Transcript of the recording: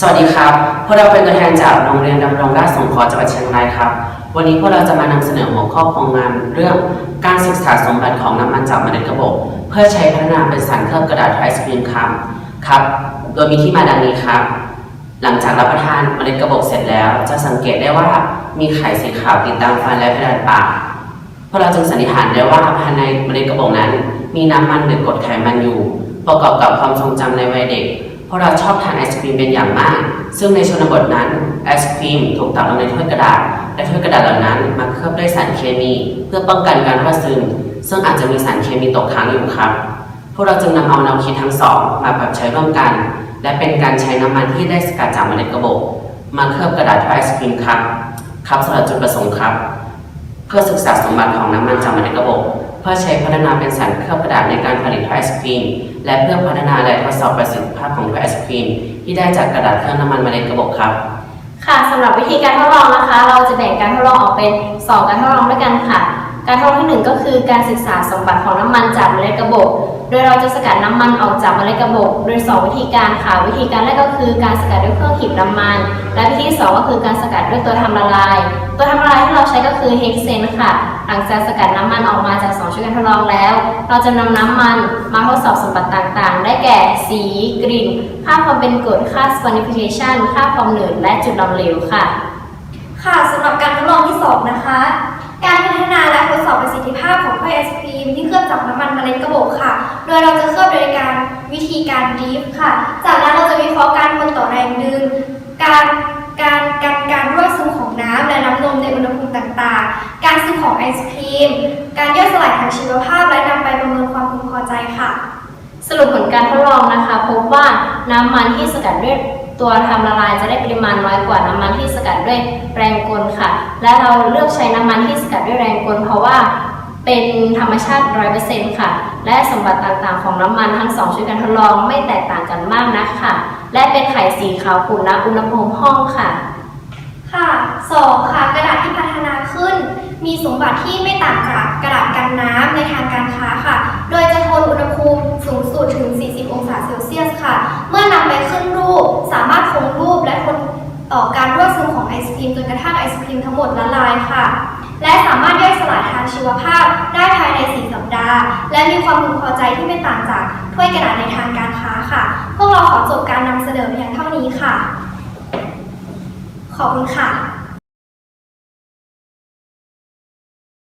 สวัสดีครับ พวกเราเป็นตัวแทนจากโรงเรียนดำรงราชสงเคราจังหวัดเชียงรายครับ วันนี้พวกเราจะมานำเสนอหัวข้อโครงงานเรื่องการศึกษาสมบัติของน้ำมันจากเมล็ดกระบอกเพื่อใช้พัฒนาเป็นสารเคลือบกระดาษไอศครีมครับครับ โดยมีที่มาดังนี้ครับ หลังจากรับประทานเมล็ดกระบอกเสร็จแล้ว จะสังเกตได้ว่ามีไข่สีขาวติดตามฟันและเพดานปากพวกเราจึงสันนิษฐานได้ว่าภายในเมล็ดกระบอกนั้น มีน้ำมันหรือกรดไขมันอยู่ ประกอบกับความทรงจำในวัยเด็ก เพราะเราชอบทานไอศครีมเป็นอย่างมาก ซึ่งในชนบทนั้นไอศครีมถูกตักลงในถ้วยกระดาษ และถ้วยกระดาษเหล่านั้นมาเคลือบด้วยสารเคมี เพื่อป้องกันการรั่วซึม ซึ่งอาจจะมีสารเคมีตกค้างอยู่ครับ พวกเราจึงนำเอาแนวคิดทั้งสอง มาปรับใช้ร่วมกัน และเป็นการใช้น้ำมันที่ได้สกัดจากเมล็ดกระบอกมาเคลือบกระดาษไอศครีมครับ ครับสำหรับจุดประสงค์ครับ เพื่อศึกษาสมบัติของน้ำมันจากเมล็ดกระบอก พื่อใช้พัฒนาเป็นสารเคลือบกระดาษในการผลิตไอศครีม และเพื่อพัฒนาและทดสอบประสิทธิภาพของไอศครีม ที่ได้จากกระดาษเครื่องน้ำมันเมล็ดกระบอกครับ ค่ะสำหรับวิธีการทดลองนะคะ เราจะแบ่งการทดลองออกเป็น 2 การทดลองด้วยกันค่ะ การทดลองที่ 1 ก็คือการศึกษาสมบัติของน้ำมันจากเมล็ดกระบอกโดยเราจะสกัดน้ำมันออกจากเมล็ดกระบอกโดย 2 วิธีการค่ะ วิธีการแรกก็คือการสกัดด้วยเครื่องหีบน้ำมัน และวิธีที่2ก็คือการสกัดด้วยตัวทำละลาย ตัวทำละลายที่เราใช้ก็คือเฮกเซนค่ะ หลังจากสกัดน้ำมันออกมาจาก 2ชุดการทดลองแล้ว เราจะนำน้ำมันมาทดสอบสมบัติต่างๆ ได้แก่ สี กลิ่น ค่าความเป็นกรด ค่า sonification ค่าความหนืดและจุดลำเหลวค่ะ ค่ะสำหรับการทดลองที่2นะคะการ สอบประสิทธิภาพของถ้วยไอศครีมที่เคลือบจากน้ำมันเมล็ดกระบอกค่ะ โดยเราจะเคลือบโดยการวิธีการดริฟต์ค่ะ จากนั้นเราจะวิเคราะห์การทนต่อแรงดึง การการการการรั่วซึมของน้ำและน้ำนมในอุณหภูมิต่างๆ การซึมของไอศครีม การย่อยสลายทางชีวภาพและนำไปประเมินความพึงพอใจค่ะ สรุปผลการทดลองนะคะ พบว่าน้ำมันที่สกัดด้วย ตัวทำละลายจะได้ปริมาณน้อยกว่าน้ำมันที่สกัดด้วยแรงกลค่ะ และเราเลือกใช้น้ำมันที่สกัดด้วยแรงกล เพราะว่าเป็นธรรมชาติ 100%ค่ะ และสมบัติต่างๆ ของน้ำมันทั้งสองชนิดการทดลองไม่แตกต่างกันมากนักค่ะและเป็นไข่สีขาวขุ่นณอุณหภูมิห้องค่ะ ค่ะสองค่ะ กระดาษที่พัฒนาขึ้น มีสมบัติที่ไม่ต่างจากกระดาษกันน้ำในทางการค้าค่ะ โดยจะทนอุณหภูมิสูงสุดถึง 40 องศาเซลเซียสค่ะ เมื่อนำไปขึ้นรูป สามารถคงรูปและทน ต่อการรั่วซึมของไอศครีมจนกระทั่งไอศครีมทั้งหมดละลายค่ะ และสามารถย่อยสลายทางชีวภาพได้ภายใน 4 สัปดาห์ และมีความพึงพอใจที่ไม่ต่างจากถ้วยกระดาษในทางการค้าค่ะ พวกเราขอจบการนำเสนอเพียงเท่านี้ค่ะ ขอบคุณค่ะ